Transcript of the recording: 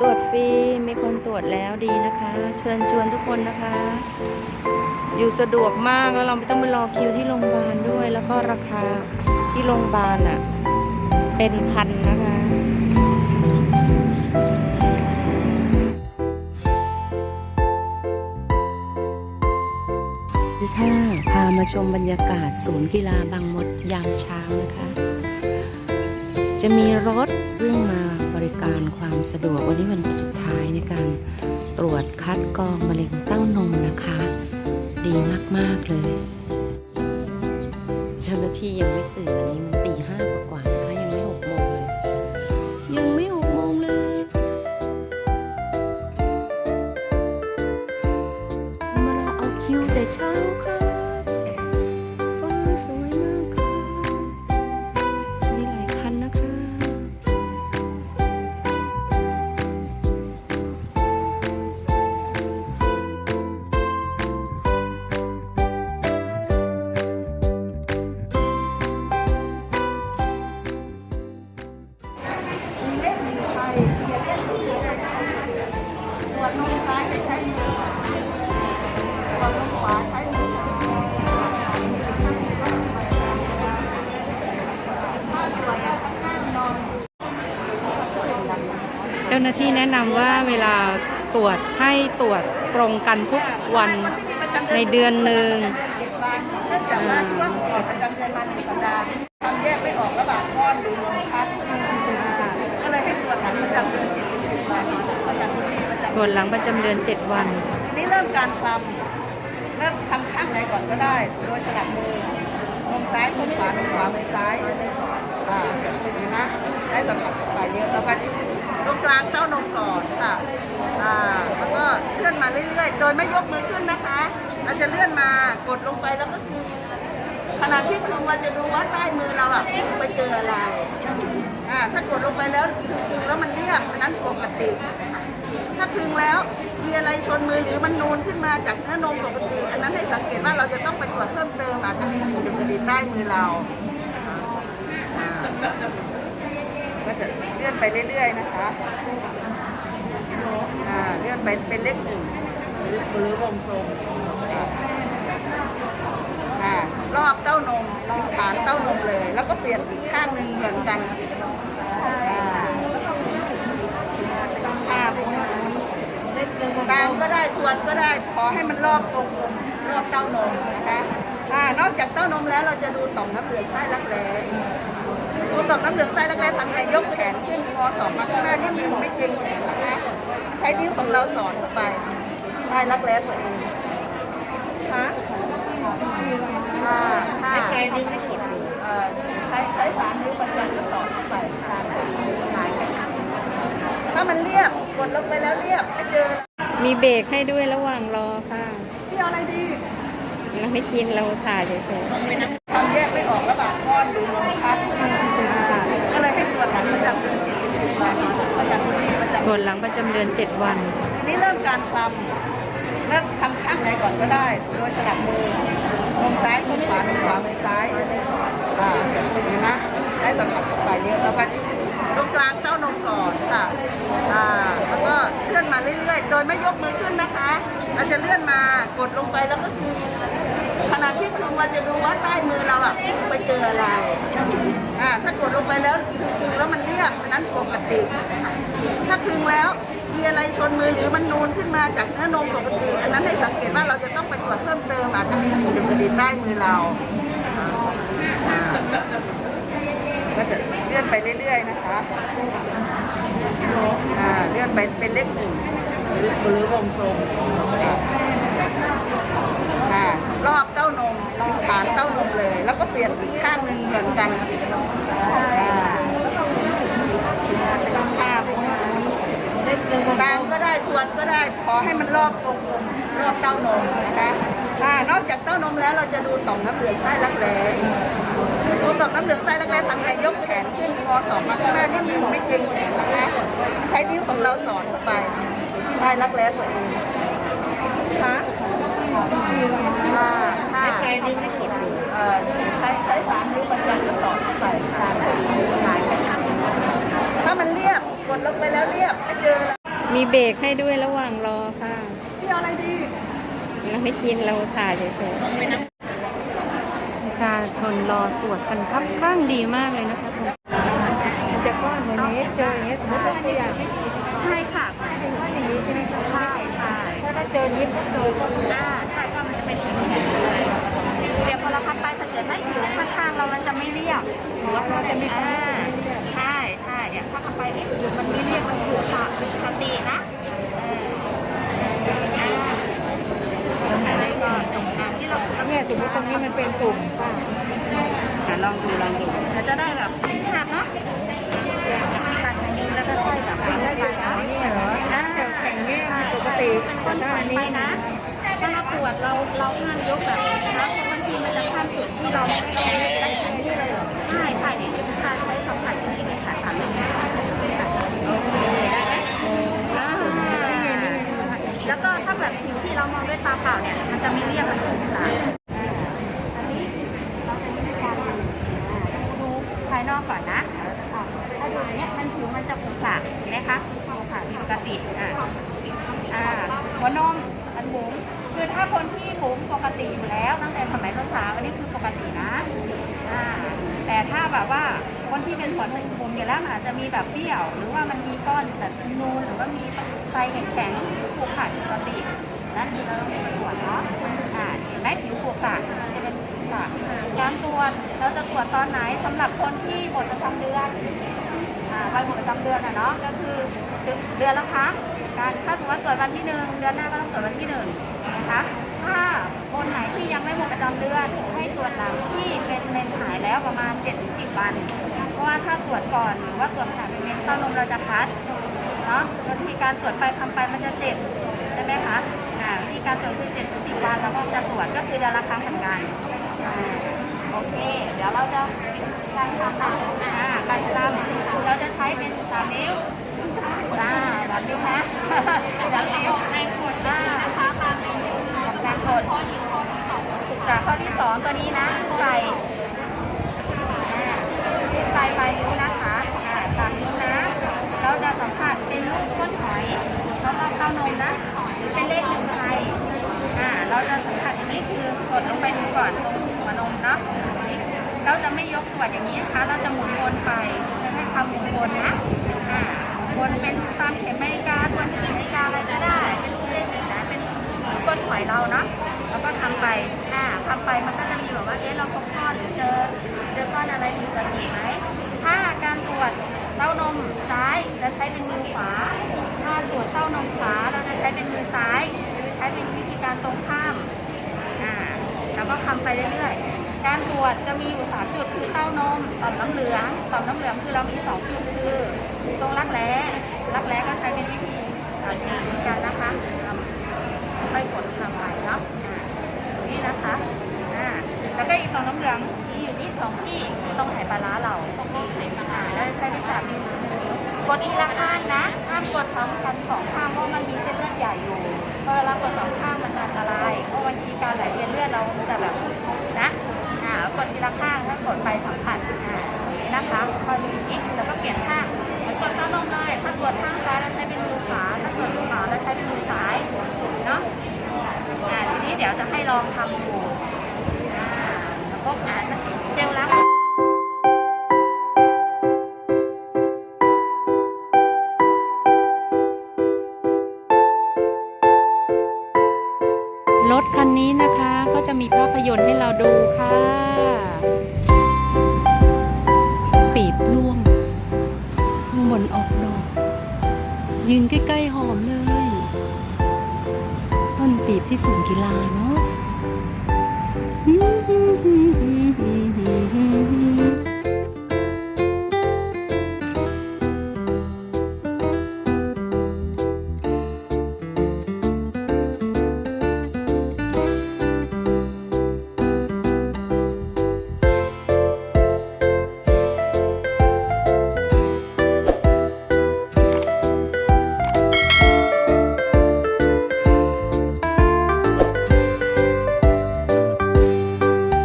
ตรวจฟรี มีคนตรวจแล้วดีนะคะ เชิญชวนทุกคนนะคะ อยู่สะดวกมากแล้วเราไม่ต้องไปรอคิวที่โรงพยาบาลด้วย แล้วก็ราคาที่โรงพยาบาลอะ เป็นพันนะคะดีค่ะ พามาชมบรรยากาศศูนย์กีฬาบางมดยามเช้านะคะ จะมีรถซึ่งมา ริการความสะดวกวันนี้วันสุดท้ายในการตรวจคัดกรองมะเร็งเต้านมนะคะ ดีมาก ๆ เลยเจ้าหน้าที่ยังไม่ตื่นอันนี้มันตีห้ากว่าๆนะคะยังไม่หกโมงเลยยังไม่หกโมงเลย มารอเอาคิวแต่เช้าค่ะาหน้าที่แนะนำว่าเวลาตรวจให้ตรวจตรงกันทุกวันในเดือนหนึ่งเดือนเจ็ดวันเนื่องประจำเดือนมาสัปดาทำแยกไม่ออกระหว่างก้อนหรือนมพัดก็เลยให้ตรวจหลังประจำเดือนเจ็ดถึงสิบวันประจำคนที่ประจำตรวจหลังประจำเดือน7วัน นี้เริ่มการทำเริ่มทำข้างไหนก่อนก็ได้ โดยสลับมือลงซ้ายมือขวาลงขวามือซ้ายอ่าเห็นไหมได้สัมผัสฝ่ายเดียวแล้วก็ ตรงกลางเต้านมก่อนค่ะอ่าแล้วก็เลื่อนมาเรื่อยๆ โดยไม่ยกมือขึ้นนะคะ เราจะเลื่อนมากดลงไปแล้วก็คือขณะที่คือว่าจะดูว่าใต้มือเราอะไปเจออะไรอ่าถ้ากดลงไปแล้วคือแล้วมันเรียบอันนั้นปกติ ถ้าคึงแล้วมีอะไรชนมือหรือมันนูนขึ้นมาจากเนื้อนมปกติ อันนั้นให้สังเกตว่าเราจะต้องไปตรวจเพิ่มเติมอาจจะมีสิ่งผิดปกติใต้มือเราอ่า ก็จะเลื่อนไปเรื่อยๆนะคะอ่าเลื่อนไปเป็นเลขหนึ่งหรือหรือวงกลมรอบเต้านมฐานเต้านมเลย แล้วก็เปลี่ยนอีกข้างหนึ่งเหมือนกันอ่าภาพตามก็ได้ทวนก็ได้ขอให้มันรอบกลมรอบเต้านมนะคะอ่านอกจากเต้านมแล้วเราจะดูต่อมน้ำเหลืองใต้รักแร้ ดูต่อมน้ำเหลืองใต้รักแร้ทำไงยกแขนขึ้นงอศอกมาข้างหน้านิดนึงไม่เกรงแขนนะคะใช้นิ้วของเราสอนเข้าไปใต้รักแร้ตัวเองคะอ่าค่ะใช้นิ้วไม่กดเอ่อใช้ใช้สามนิ้วประจันก็สอนเข้าไปสามนิ้วหลายแขนถ้ามันเรียบกดลงไปแล้วเรียบไม่เจอ มีเบรกให้ด้วยระหว่างรอค่ะพี่เอาอะไรดีเราไม่กินเราถ่ายเฉยทำแยกไม่ออกระหว่างก้อนหรือนมพัด คนที่วจหลังประจำเดือน 7 วัน ทีนี้เริ่มการทำเริ่มทำข้างไหนก่อนก็ได้ โดยสลับมือลงซ้ายมือขวาลงขวามือซ้ายอ่าเห็นไหมได้สัมผัสกับฝ่ายเดียวแล้วก็ตรงกลางเต้านมก่อนค่ะอ่าแล้วก็เลื่อนมาเรื่อยๆ โดยไม่ยกมือขึ้นนะคะเราจะเลื่อนมากดลงไปแล้วก็คือ ขณะที่คือว่าจะดูว่าใต้มือเราอะไปเจออะไรอ่าถ้ากดลงไปแล้วคือแล้วมันเรียบอันนั้นปกติ ถ้าคึงแล้วมีอะไรชนมือหรือมันนูนขึ้นมาจากเนื้อนมปกติอันนั้นให้สังเกตว่าเราจะต้องไปตรวจเพิ่มเติมอาจจะมีสิ่งผิดปกติใต้มือเราอ่าก็จะเลื่อนไปเรื่อยๆนะคะอ่าเลื่อนไปเป็นเลขหนึ่งหรือหรือวงกลมอ่า อ่ารอบเต้านม ฐานเต้านมเลย แล้วก็เปลี่ยนอีกข้างหนึ่งเหมือนกันอ่าภาพตามก็ได้ทวนก็ได้ขอให้มันรอบกลมๆรอบเต้านมนะคะนอกจากเต้านมแล้วเราจะดูต่อมน้ำเหลืองใต้รักแร้ดูต่อมน้ำเหลืองใต้รักแร้ทำไงยกแขนขึ้นงอศอกมาข้างหน้านิดนึงไม่เกรงแขนนะคะใช้นิ้วของเราสอนเข้าไปใต้รักแร้ตัวเองค่ะ ใช้นิ้วไม่กดเอ่อใช้ใช้สามนิ้วประจันก็สอนเข้าไปสามนิ้วหลายแขนถ้ามันเรียบกดลงไปแล้วเรียบไม่เจอมีเบรกให้ด้วยระหว่างรอค่ะพี่เอาอะไรดี เราไม่กินเราถ่ายเฉยๆประชาชนรอตรวจกันครับข้างดีมากเลยนะคะมันจะก้อนเหมือนนี้เจออย่างนี้สมมติว่าตัวอย่างใช่ค่ะเป็นก้อนอย่างนี้ใช่ไหมคะใช่ใช่ถ้าถ้าเจอนี้ก็เจอก็อ่าใช่ก็มันจะเป็นแข็งแข็งเลย เดี๋ยวพอเราพับไปสังเกตไหมผิวข้างๆเรามันจะไม่เรียบหรือว่าเราจะไม่อ่าใช่ใช่เนี่ยถ้าพับไปเนี่ยผิวมันไม่เรียบมันขรุขระปกตินะเอออ่าอะไรก่อนอ่าที่เราเนี่ยสมมติตรงนี้มันเป็นตุ่มป่ะอะลองดูลองดูเราจะได้แบบหักเนาะมีการใช้นิ้วแล้วก็ค่อยแบบได้ไปยังไงเนาะเนี่ยเหรอแต่แข็งเนี่ยปกติเป็นก้อนได้ไฟนี่ไปนะถ้าเราตรวจเราเราห้ามยกแบบนี้นะเพราะบามจุดที่เราไม่ได้ตั้ใจที่เลยใช่ใช่เนี่ยการใช้สัมผัสที่ในขาสามนิ้วโอเคได้ไหมอ่าแล้วก็ถ้าแบบผิวที่เรามองด้วยตาเปล่าเนี่ย มันจะไม่เรียบมันถูกสายอันนี้เราจะมีการดูภายนอกก่อนนะถ้าดูเนี้ยมันผิวมันจะขรุขระเห็นไหมคะขรุขระปกติอะอ่าหัวนมอันบุ๋ม คือถ้าคนที่บุ๋มปกติอยู่แล้ว ตั้งแต่สมัยสาวๆอันนี้คือปกตินะอ่าแต่ถ้าแบบว่าคนที่เป็นหัวนมบุ๋มอยู่แล้วมันอาจจะมีแบบเบี้ยว หรือว่ามันมีก้อนแบบนูนหรือว่ามีไฟแข็งๆผูกขาดปกตินั่นคือเราต้องไปตรวจเนาะอ่าเห็นไหมผิวผูกขาดจะเป็นผูกขาดการตรวจเราจะตรวจตอนไหนสำหรับคนที่หมดประจำเดือนอ่าวันหมดประจำเดือนอะเนาะก็คือเดือนละครั้งการถ้าสมมติว่าตรวจวันที่หนึ่งเดือนหน้าก็ต้องตรวจวันที่หนึ่ง นะคะ ถ้าคนไหนที่ยังไม่หมดประจำเดือน ให้ตรวจหลังที่เป็นเมนหายแล้วประมาณ 7-10 วัน เพราะว่าถ้าตรวจก่อนหรือว่าตรวจขณะเป็นเมนเต้านมเราจะคัดเนาะวิธีการตรวจไปทำไปมันจะเจ็บใช่ไหมคะอ่าวิธีการตรวจคือ7-10 วันแล้วก็จะตรวจก็คือเดือนละครั้งเหมือนกันอ่าโอเค เดี๋ยวเราจะการทำอ่าการทำเราจะใช้เป็นสามนิ้วอ่าแบบนี้นะแบบนี้ในกดอ่านะคะ ตามในการกดจากข้อที่สองตัวนี้นะใส่อ่าใส่ปลายนิ้วนะคะอ่าสามนิ้วนะ เราจะสัมผัสเป็นลูกก้นหอยสำหรับเต้านมนะหรือเป็นเลขหนึ่งไทยอ่าเราจะสัมผัสอย่างนี้คือกดลงไปดูก่อนหัวนมเนาะเราจะไม่ยกตรวจอย่างนี้นะคะ เราจะหมุนวนไปจะให้ความหมุนวนนะอ่าวนเป็นตามเข็มนาฬิกาวนเข็มนาฬิกาอะไรก็ได้ หอยเราเนาะแล้วก็ทำไปอ่าทำไปมันก็จะมีแบบว่าเอ๊ะเราพบก้อนหรือเจอเจอก้อนอะไรผิดปกติไหมถ้าการตรวจเต้านมซ้ายจะใช้เป็นมือขวา ถ้าตรวจเต้านมขวาเราจะใช้เป็นมือซ้ายคือใช้เป็นวิธีการตรงข้ามอ่าแล้วก็ทำไปเรื่อยๆ การตรวจจะมีอยู่3จุดคือเต้านมต่อมน้ำเหลืองต่อมน้ำเหลืองคือเรามี2จุดคือตรงรักแร้รักแร้ก็ใช้เป็นวิธีอ่าเหมือนกันนะคะ ทำค่อยกดทำไปเนาะอ่าตรงนี้นะคะอ่าแล้วก็อีกต่อมน้ำเหลืองมีอยู่ที่สองที่คือตรงไหปลาร้าเราตรงไหปลาร้าแล้วใช้วิสามีกดทีละข้างนะห้ามกดพร้อมกันสองข้างเพราะมันมีเส้นเลือดใหญ่อยู่พอเวลากดสองข้างมันจะอันตรายเพราะบางทีการไหลเวียนเลือดเราจะแบบนะอ่ากดทีละข้างถ้ากดไปสัมผัสอ่านี่นะคะพอดูอย่างนี้แล้วก็เปลี่ยนข้างเหมือนกดเท้าลงเลยถ้าตรวจข้างซ้ายเราใช้เป็นมือขวาถ้าตรวจมือขวาเราใช้เป็นมือซ้ายเนาะ อ่าทีนี้เดี๋ยวจะให้ลองทำดูอ่าแล้วก็อ่าเจลล้างรถคันนี้นะคะก็จะมีภาพยนตร์ให้เราดูค่ะ ปีบร่วงข้างบนออกดอก ยืนใกล้ ๆ หอมเลยต้นปี บที่ศูนย์กีฬาเนาะ